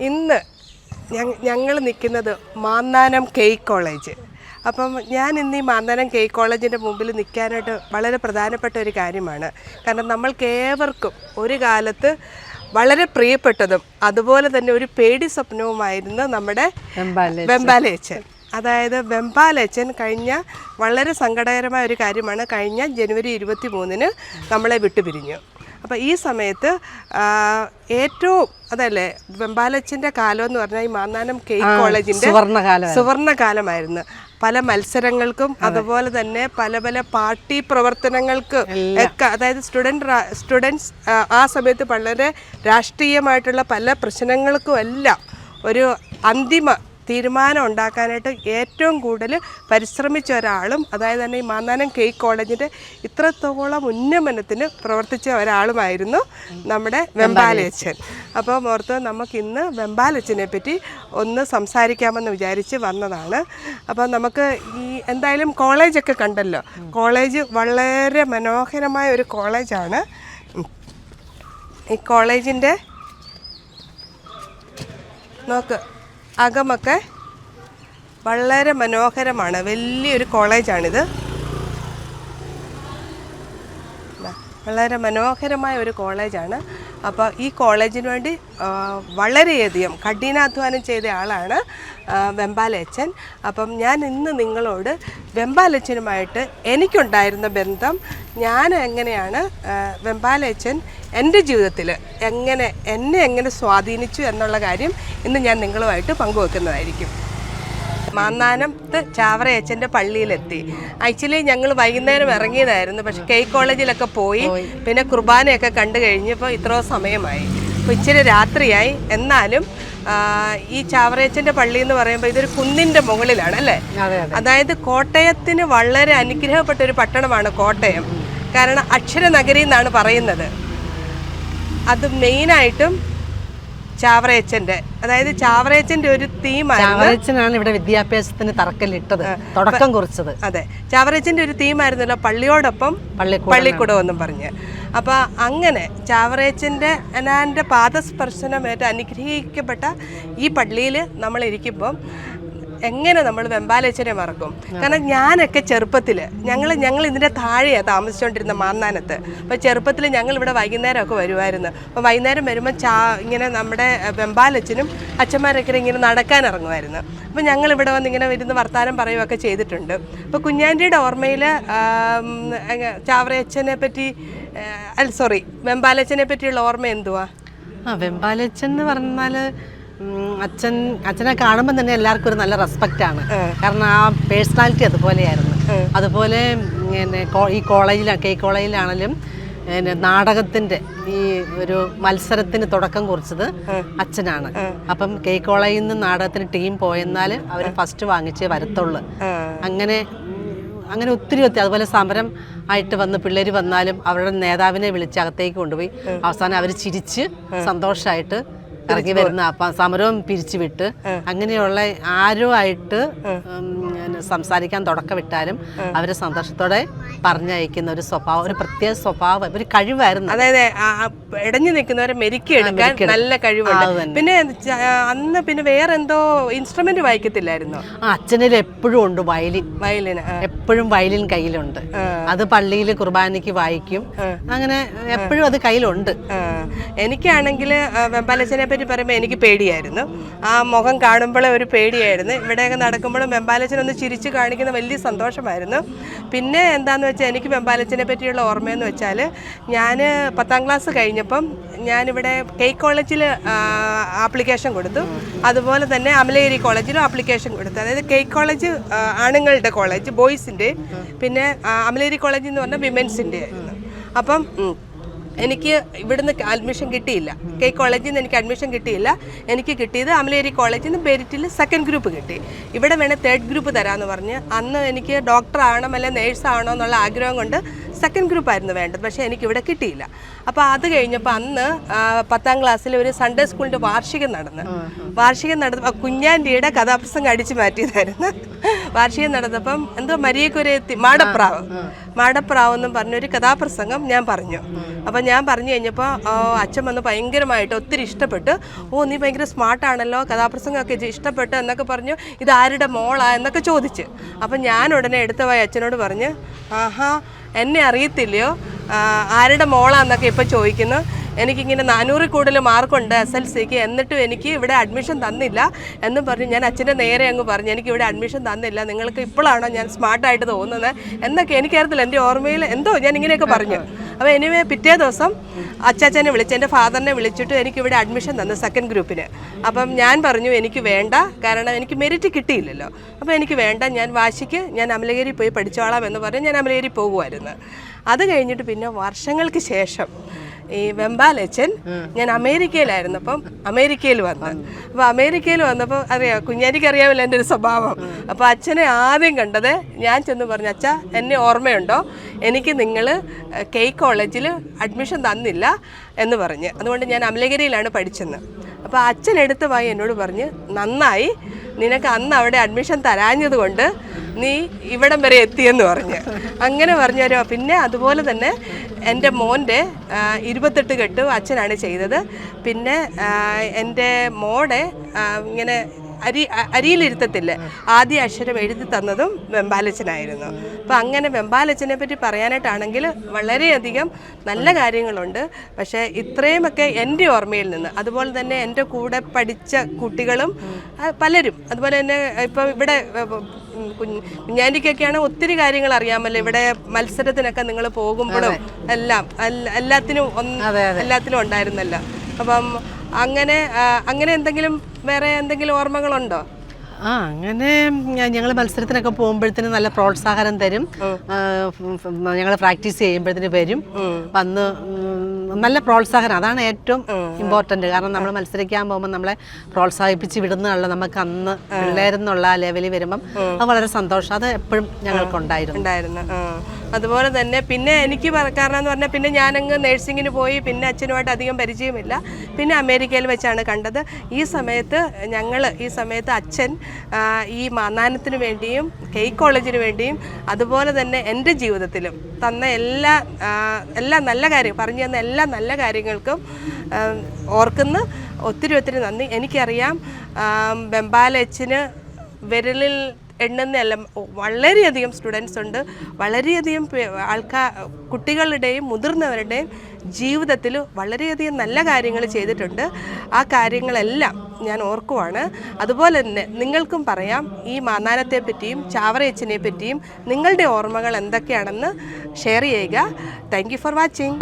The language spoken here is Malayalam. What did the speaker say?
ഇന്ന് ഞങ്ങൾ നിൽക്കുന്നത് മാന്നാനം കെയ് കോളേജ്. അപ്പം ഞാൻ ഇന്ന് ഈ മാന്നാനം കെയ് കോളേജിന്റെ മുമ്പിൽ നിൽക്കാനായിട്ട് വളരെ പ്രധാനപ്പെട്ട ഒരു കാര്യമാണ്. കാരണം നമ്മൾക്ക് ഏവർക്കും ഒരു കാലത്ത് വളരെ പ്രിയപ്പെട്ടതും അതുപോലെ തന്നെ ഒരു പേടി സ്വപ്നവുമായിരുന്നു നമ്മുടെ വെമ്പാലയച്ചൻ അതായത് വെമ്പാലച്ചൻ കഴിഞ്ഞ വളരെ സങ്കടകരമായ ഒരു കാര്യമാണ് കഴിഞ്ഞ ജനുവരി ഇരുപത്തി മൂന്നിന് നമ്മളെ വിട്ടുപിരിഞ്ഞു. അപ്പോൾ ഈ സമയത്ത് ഏറ്റവും അതല്ലേ വെമ്പാലച്ചന്റെ കാലം എന്ന് പറഞ്ഞാൽ ഈ മാന്നാനം കെ കോളേജിന്റെ സുവർണകാലമായിരുന്നു. പല മത്സരങ്ങൾക്കും അതുപോലെ തന്നെ പല പല പാർട്ടി പ്രവർത്തനങ്ങൾക്കും ഒക്കെ അതായത് സ്റ്റുഡന്റ് സ്റ്റുഡൻസ് ആ സമയത്ത് വളരെ രാഷ്ട്രീയമായിട്ടുള്ള പല പ്രശ്നങ്ങൾക്കും എല്ലാം ഒരു അന്തിമ തീരുമാനം ഉണ്ടാക്കാനായിട്ട് ഏറ്റവും കൂടുതൽ പരിശ്രമിച്ച ഒരാളും അതായത് തന്നെ ഈ മാന്നാനം കെ കോളേജിന്റെ ഇത്രത്തോളം ഉന്നമനത്തിന് പ്രവർത്തിച്ച ഒരാളുമായിരുന്നു നമ്മുടെ വെമ്പാലയച്ചൻ അപ്പോൾ ഓർത്ത് നമുക്ക് ഇന്ന് വെമ്പാലച്ചനെ പറ്റി ഒന്ന് സംസാരിക്കാമെന്ന് വിചാരിച്ച് വന്നതാണ്. അപ്പോൾ നമുക്ക് ഈ എന്തായാലും കോളേജൊക്കെ കണ്ടല്ലോ. കോളേജ് വളരെ മനോഹരമായ ഒരു കോളേജാണ്. ഈ കോളേജിന്റെ നോക്ക്. അകമൊക്കെ വളരെ മനോഹരമാണ്. വലിയൊരു കോളേജാണിത്. വളരെ മനോഹരമായ ഒരു കോളേജാണ്. അപ്പോൾ ഈ കോളേജിന് വേണ്ടി വളരെയധികം കഠിനാധ്വാനം ചെയ്ത ആളാണ് വെമ്പാലച്ചൻ. അപ്പം ഞാൻ ഇന്ന് നിങ്ങളോട് വെമ്പാലച്ചനുമായിട്ട് എനിക്കുണ്ടായിരുന്ന ബന്ധം ഞാൻ എങ്ങനെയാണ് വെമ്പാലച്ചൻ എന്റെ ജീവിതത്തിൽ എങ്ങനെ എന്നെ എങ്ങനെ സ്വാധീനിച്ചു എന്നുള്ള കാര്യം ഇന്ന് ഞാൻ നിങ്ങളുമായിട്ട് പങ്കുവെക്കുന്നതായിരിക്കും. മാന്നാനത്ത് ചാവറയച്ചന്റെ പള്ളിയിലെത്തി. ആക്ച്വലി ഞങ്ങൾ വൈകുന്നേരം ഇറങ്ങിയതായിരുന്നു. പക്ഷെ കെ കോളേജിലൊക്കെ പോയി. പിന്നെ കുർബാനയൊക്കെ കണ്ടു കഴിഞ്ഞപ്പോൾ ഇത്രയോ സമയമായി. അപ്പോൾ ഇച്ചിരി രാത്രിയായി. എന്നാലും ഈ ചാവറേച്ചന്റെ പള്ളി എന്ന് പറയുമ്പോൾ ഇതൊരു കുന്നിന്റെ മുകളിലാണ് അല്ലേ? അതെ അതെ. അതായത് കോട്ടയത്തിന് വളരെ അനുഗ്രഹപ്പെട്ട ഒരു പട്ടണമാണ് കോട്ടയം. കാരണം അക്ഷരനഗരി എന്നാണ് പറയുന്നത്. അത് മെയിനായിട്ടും ചാവറയച്ചന്റെ അതായത് ചാവറേച്ചന്റെ ഒരു തീമാണ് ഇവിടെ വിദ്യാഭ്യാസത്തിന് തറക്കല്ലിട്ടത് തുടക്കം കുറിച്ചത്. അതെ ചാവറേച്ചന്റെ ഒരു തീമായിരുന്നല്ലോ പള്ളിയോടൊപ്പം പള്ളിക്കൂടം എന്നും പറഞ്ഞ്. അപ്പൊ അങ്ങനെ ചാവറേച്ചന്റെ അനാന്റെ പാദസ്പർശനം പാദസ്പർശനമേറ്റ് അനുഗ്രഹിക്കപ്പെട്ട ഈ പള്ളിയിൽ നമ്മൾ ഇരിക്കുമ്പം എങ്ങനെ നമ്മൾ വെമ്പാലച്ചനെ മറക്കും? കാരണം ഞാനൊക്കെ ചെറുപ്പത്തിൽ ഞങ്ങൾ ഞങ്ങൾ ഇതിന്റെ താഴെയാണ് താമസിച്ചുകൊണ്ടിരുന്ന മാന്നാനത്ത്. അപ്പോൾ ചെറുപ്പത്തിൽ ഞങ്ങൾ ഇവിടെ വൈകുന്നേരമൊക്കെ വരുമായിരുന്നു അപ്പോൾ വൈകുന്നേരം വരുമ്പോൾ ചാ ഇങ്ങനെ നമ്മുടെ വെമ്പാലച്ചനും അച്ഛന്മാരൊക്കെ ഇങ്ങനെ നടക്കാൻ ഇറങ്ങുമായിരുന്നു അപ്പോൾ ഞങ്ങൾ ഇവിടെ വന്ന് ഇങ്ങനെ ഇരുന്ന് വർത്താനം പറയുകയൊക്കെ ചെയ്തിട്ടുണ്ട്. അപ്പോൾ കുഞ്ഞാന്റിയുടെ ഓർമ്മയിൽ ചാവറയച്ചനെ പറ്റി അല്ല സോറി വെമ്പാലച്ചനെ പറ്റിയുള്ള ഓർമ്മ എന്തുവാ? ആ വെമ്പാലച്ചൻ എന്ന് പറഞ്ഞാൽ ഉം, അച്ഛൻ അച്ഛനെ കാണുമ്പോൾ തന്നെ എല്ലാവർക്കും ഒരു നല്ല റെസ്പെക്റ്റ് ആണ്. കാരണം ആ പേഴ്സണാലിറ്റി അതുപോലെയായിരുന്നു. അതുപോലെ പിന്നെ ഈ കോളേജിലാണ് കെ കോളേജിലാണെങ്കിലും പിന്നെ നാടകത്തിന്റെ ഈ ഒരു മത്സരത്തിന് തുടക്കം കുറിച്ചത് അച്ഛനാണ്. അപ്പം കെ കോളേജിൽ നിന്ന് നാടകത്തിന് ടീം പോയെന്നാൽ അവർ ഫസ്റ്റ് വാങ്ങിച്ചേ വരത്തുള്ളൂ. അങ്ങനെ അങ്ങനെ ഒത്തിരി ഒത്തിരി അതുപോലെ സമരം ആയിട്ട് വന്ന് പിള്ളേർ വന്നാലും അവരുടെ നേതാവിനെ വിളിച്ച് അകത്തേക്ക് കൊണ്ടുപോയി അവസാനം അവർ ചിരിച്ച് സന്തോഷമായിട്ട് ഇറങ്ങി വരുന്ന അപ്പം സമരവും പിരിച്ചുവിട്ട് അങ്ങനെയുള്ള ആരോ ആയിട്ട് ഉം, പിന്നെ സംസാരിക്കാൻ തുടക്കമിട്ടാലും അവരെ സന്തോഷത്തോടെ പറഞ്ഞയക്കുന്ന ഒരു സ്വഭാവം ഒരു പ്രത്യേക സ്വഭാവം ഒരു കഴിവായിരുന്നു. അതായത് ഇടഞ്ഞു നിൽക്കുന്നവരെ മെരുക്കിയെടുക്കാൻ നല്ല കഴിവുണ്ട്. പിന്നെ അന്ന് പിന്നെ വേറെ എന്തോ ഇൻസ്ട്രുമെന്റ് വായിക്കത്തില്ലായിരുന്നു? ആ അച്ഛനിൽ എപ്പോഴും ഉണ്ട് വയലിൻ. വയലിൻ എപ്പോഴും വയലിൻ കയ്യിലുണ്ട്. അത് പള്ളിയിൽ കുർബാനയ്ക്ക് വായിക്കും. അങ്ങനെ എപ്പോഴും അത് കയ്യിലുണ്ട്. എനിക്കാണെങ്കിൽ വെമ്പാലച്ചനെ പറ്റി പറയുമ്പോൾ എനിക്ക് പേടിയായിരുന്നു. ആ മുഖം കാണുമ്പോഴേ ഒരു പേടിയായിരുന്നു. ഇവിടെയൊക്കെ നടക്കുമ്പോഴും വെമ്പാലച്ചൻ ഒന്ന് ചിരിച്ച് കാണിക്കുന്ന വലിയ സന്തോഷമായിരുന്നു. പിന്നെ എന്താന്ന് വെച്ചാൽ എനിക്ക് വെമ്പാലച്ചനെ പറ്റിയുള്ള ഓർമ്മയെന്ന് വെച്ചാൽ ഞാൻ പത്താം ക്ലാസ് കഴിഞ്ഞപ്പം ഞാനിവിടെ കെ കോളേജിൽ ആപ്ലിക്കേഷൻ കൊടുത്തു. അതുപോലെ തന്നെ അമലേരി കോളേജിലും ആപ്ലിക്കേഷൻ കൊടുത്തു. അതായത് കെ കോളേജ് ആണുങ്ങളുടെ കോളേജ് ബോയ്സിന്റെ പിന്നെ അമലേരി കോളേജ് എന്ന് പറഞ്ഞാൽ വിമൻസിന്റെ ആയിരുന്നു. അപ്പം എനിക്ക് ഇവിടുന്ന് അഡ്മിഷൻ കിട്ടിയില്ല. കെ കോളേജിൽ നിന്ന് എനിക്ക് അഡ്മിഷൻ കിട്ടിയില്ല. എനിക്ക് കിട്ടിയത് അമലേരി കോളേജിൽ നിന്ന് പേരിറ്റിൽ സെക്കൻഡ് ഗ്രൂപ്പ് കിട്ടി. ഇവിടെ വേണേൽ തേർഡ് ഗ്രൂപ്പ് തരാമെന്ന് പറഞ്ഞ്. അന്ന് എനിക്ക് ഡോക്ടർ ആവണം അല്ലെ നേഴ്സ് ആവണോ എന്നുള്ള ആഗ്രഹം കൊണ്ട് സെക്കൻഡ് ഗ്രൂപ്പ് ആയിരുന്നു വേണ്ടത്. പക്ഷേ എനിക്ക് ഇവിടെ കിട്ടിയില്ല. അപ്പോൾ അത് കഴിഞ്ഞപ്പോൾ അന്ന് പത്താം ക്ലാസ്സിൽ ഒരു സൺഡേ സ്കൂളിന്റെ വാർഷികം നടന്ന്. വാർഷികം നടന്ന് കുഞ്ഞാന്റിയുടെ കഥാപ്രസംഗം അടിച്ചു മാറ്റിയതായിരുന്നു. വാർഷികം നടന്നപ്പം എന്തോ മരിയക്കൊരു മാടപ്രാവ്. മാടപ്രാവ് എന്നും പറഞ്ഞൊരു കഥാപ്രസംഗം ഞാൻ പറഞ്ഞു. അപ്പം ഞാൻ പറഞ്ഞു കഴിഞ്ഞപ്പോൾ അച്ഛൻ വന്ന് ഭയങ്കരമായിട്ട് ഒത്തിരി ഇഷ്ടപ്പെട്ട്. ഓ നീ ഭയങ്കര സ്മാർട്ടാണല്ലോ കഥാപ്രസംഗമൊക്കെ ഇഷ്ടപ്പെട്ട് എന്നൊക്കെ പറഞ്ഞു. ഇത് ആരുടെ മോളാ? എന്നൊക്കെ ചോദിച്ച്. അപ്പം ഞാൻ ഉടനെ എടുത്ത പോയി അച്ഛനോട് പറഞ്ഞ് ആഹാ എന്നെ അറിയത്തില്ലയോ? ആരുടെ മോളാന്നൊക്കെ ഇപ്പം ചോദിക്കുന്നു. എനിക്കിങ്ങനെ നാനൂറിൽ കൂടുതൽ മാർക്കുണ്ട് എസ് എൽ സിക്ക്. എന്നിട്ടും എനിക്ക് ഇവിടെ അഡ്മിഷൻ തന്നില്ല എന്നും പറഞ്ഞ് ഞാൻ അച്ഛന്റെ നേരെ അങ്ങ് പറഞ്ഞു എനിക്ക് ഇവിടെ അഡ്മിഷൻ തന്നില്ല. നിങ്ങൾക്ക് ഇപ്പോഴാണോ ഞാൻ സ്മാർട്ടായിട്ട് തോന്നുന്നത്? എന്നൊക്കെ എനിക്കറിയത്തില്ല. എന്റെ ഓർമ്മയിൽ എന്തോ ഞാൻ ഇങ്ങനെയൊക്കെ പറഞ്ഞു. അപ്പോൾ എനിവേ പിറ്റേ ദിവസം അച്ചാച്ചനെ വിളിച്ച് എന്റെ ഫാദറിനെ വിളിച്ചിട്ട് എനിക്ക് ഇവിടെ അഡ്മിഷൻ തന്നു സെക്കൻഡ് ഗ്രൂപ്പിന് അപ്പം ഞാൻ പറഞ്ഞു എനിക്ക് വേണ്ട. കാരണം എനിക്ക് മെറിറ്റ് കിട്ടിയില്ലല്ലോ. അപ്പോൾ എനിക്ക് വേണ്ട. ഞാൻ വാശിക്ക് ഞാൻ അമലഗിരി പോയി പഠിച്ചോളാം എന്ന് പറഞ്ഞ് ഞാൻ അമലഗിരി പോകുമായിരുന്നു അത് കഴിഞ്ഞിട്ട് പിന്നെ വർഷങ്ങൾക്ക് ശേഷം ഈ വെമ്പാലച്ചൻ ഞാൻ അമേരിക്കയിലായിരുന്നു അപ്പം അമേരിക്കയിൽ വന്ന്. അപ്പോൾ അമേരിക്കയിൽ വന്നപ്പോൾ അറിയാം കുഞ്ഞാനിക്ക് അറിയാമല്ലോ എന്റെ ഒരു സ്വഭാവം. അപ്പോൾ അച്ഛനെ ആദ്യം കണ്ടത് ഞാൻ ചെന്ന് പറഞ്ഞു അച്ഛ എന്നെ ഓർമ്മയുണ്ടോ? എനിക്ക് നിങ്ങൾ കെ കോളേജിൽ അഡ്മിഷൻ തന്നില്ല എന്ന് പറഞ്ഞ്. അതുകൊണ്ട് ഞാൻ അമലഗിരിയിലാണ് പഠിച്ചത് അപ്പോൾ അച്ഛൻ എടുത്ത് വായി എന്നോട് പറഞ്ഞ് നന്നായി. നിനക്ക് അന്ന് അവിടെ അഡ്മിഷൻ തരാഞ്ഞത് കൊണ്ട് നീ ഇവിടം വരെ എത്തിയെന്ന് പറഞ്ഞ്. അങ്ങനെ പറഞ്ഞൊരു പിന്നെ അതുപോലെ തന്നെ എന്റെ മോന്റെ ഇരുപത്തെട്ട് കെട്ട് അച്ഛനാണ് ചെയ്തത്. പിന്നെ എന്റെ മോടെ ഇങ്ങനെ അരി അരിയിലിരുത്തത്തില്ല? ആദ്യ അക്ഷരം എഴുതി തന്നതും വെമ്പാലച്ചനായിരുന്നു. അപ്പം അങ്ങനെ വെമ്പാലച്ചനെ പറ്റി പറയാനായിട്ടാണെങ്കിൽ വളരെയധികം നല്ല കാര്യങ്ങളുണ്ട്. പക്ഷേ ഇത്രയുമൊക്കെ എന്റെ ഓർമ്മയിൽ നിന്ന് അതുപോലെ തന്നെ എന്റെ കൂടെ പഠിച്ച കുട്ടികളും പലരും. അതുപോലെ തന്നെ ഇപ്പം ഇവിടെ ഉം, കുഞ്ഞ് ഒത്തിരി കാര്യങ്ങൾ അറിയാമല്ലോ. ഇവിടെ മത്സരത്തിനൊക്കെ നിങ്ങൾ പോകുമ്പോഴും എല്ലാം എല്ല- എല്ലാത്തിനും ഒന്ന് എല്ലാത്തിനും ഉണ്ടായിരുന്നല്ലോ. അപ്പം അങ്ങനെ അങ്ങനെ എന്തെങ്കിലും വേറെ എന്തെങ്കിലും ഓർമ്മകളുണ്ടോ? ആ അങ്ങനെ ഞങ്ങൾ മത്സരത്തിനൊക്കെ പോകുമ്പോഴത്തേന് നല്ല പ്രോത്സാഹനം തരും. ഞങ്ങൾ പ്രാക്ടീസ് ചെയ്യുമ്പോഴത്തേന് വരും. വന്ന് നല്ല പ്രോത്സാഹനം. അതാണ് ഏറ്റവും ഇമ്പോർട്ടന്റ് കാരണം നമ്മൾ മത്സരിക്കാൻ പോകുമ്പോൾ നമ്മളെ പ്രോത്സാഹിപ്പിച്ച് വിടുന്നതല്ല നമുക്ക് അന്ന് പിള്ളേരെന്നുള്ള ആ ലെവലിൽ വരുമ്പം അത് വളരെ സന്തോഷം. അത് എപ്പോഴും ഞങ്ങൾക്കുണ്ടായിരുന്നു. ഉണ്ടായിരുന്നു. അതുപോലെ തന്നെ പിന്നെ എനിക്ക് കാരണം എന്ന് പറഞ്ഞാൽ പിന്നെ ഞാനങ്ങ് നഴ്സിങ്ങിന് പോയി പിന്നെ അച്ഛനുമായിട്ട് അധികം പരിചയമില്ല. പിന്നെ അമേരിക്കയിൽ വെച്ചാണ് കണ്ടത്. ഈ സമയത്ത് ഞങ്ങൾ ഈ സമയത്ത് അച്ഛൻ ഈ മാന്നാനത്തിന് വേണ്ടിയും കെയ് കോളേജിന് വേണ്ടിയും അതുപോലെ തന്നെ എന്റെ ജീവിതത്തിലും തന്ന എല്ലാ എല്ലാ നല്ല കാര്യം പറഞ്ഞു തന്ന എല്ലാ നല്ല കാര്യങ്ങൾക്കും ഓർക്കുന്ന. ഒത്തിരി ഒത്തിരി നന്ദി. എനിക്കറിയാം ബെമ്പാലച്ചന് വിരലിൽ എണ്ണുന്നല്ല വളരെയധികം സ്റ്റുഡൻസ് ഉണ്ട്. വളരെയധികം ആൾക്കാർ കുട്ടികളുടെയും മുതിർന്നവരുടെയും ജീവിതത്തിൽ വളരെയധികം നല്ല കാര്യങ്ങൾ ചെയ്തിട്ടുണ്ട്. ആ കാര്യങ്ങളെല്ലാം ഞാൻ ഓർക്കുവാണ്. അതുപോലെ തന്നെ നിങ്ങൾക്കും പറയാം ഈ മാനാനത്തെ പറ്റിയും ചാവറയച്ചനെ പറ്റിയും നിങ്ങളുടെ ഓർമ്മകൾ എന്തൊക്കെയാണെന്ന് ഷെയർ ചെയ്യുക. Thank for watching